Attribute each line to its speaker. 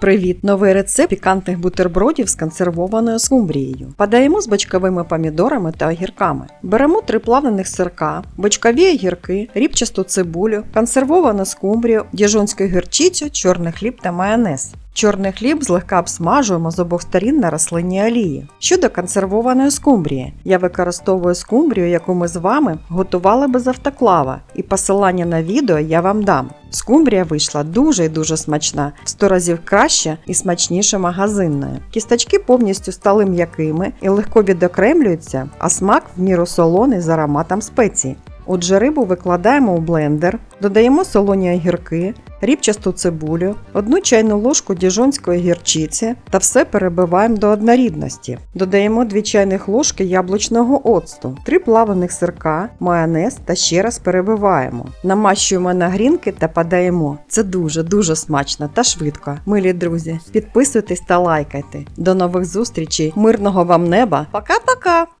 Speaker 1: Привіт! Новий рецепт пікантних бутербродів з консервованою скумбрією. Подаємо з бочковими помідорами та огірками. Беремо три плавлених сирка, бочкові огірки, рібчасту цибулю, консервовану скумбрію, діжонську гірчицю, чорний хліб та майонез. Чорний хліб злегка обсмажуємо з обох сторін на рослинній олії. Щодо консервованої скумбрії, я використовую скумбрію, яку ми з вами готували без автоклава, і посилання на відео я вам дам. Скумбрія вийшла дуже і дуже смачна, в 100 разів краще і смачніше магазинної. Кісточки повністю стали м'якими і легко відокремлюються, а смак в міру солоний з ароматом спецій. Отже, рибу викладаємо у блендер, додаємо солоні огірки, рібчасту цибулю, одну чайну ложку діжонської гірчиці та все перебиваємо до однорідності. Додаємо 2 чайних ложки яблучного оцту, 3 плаваних сирка, майонез та ще раз перебиваємо. Намащуємо на грінки та подаємо. Це дуже дуже смачно та швидко. Милі друзі, підписуйтесь та лайкайте. До нових зустрічей, мирного вам неба. Пока-пока!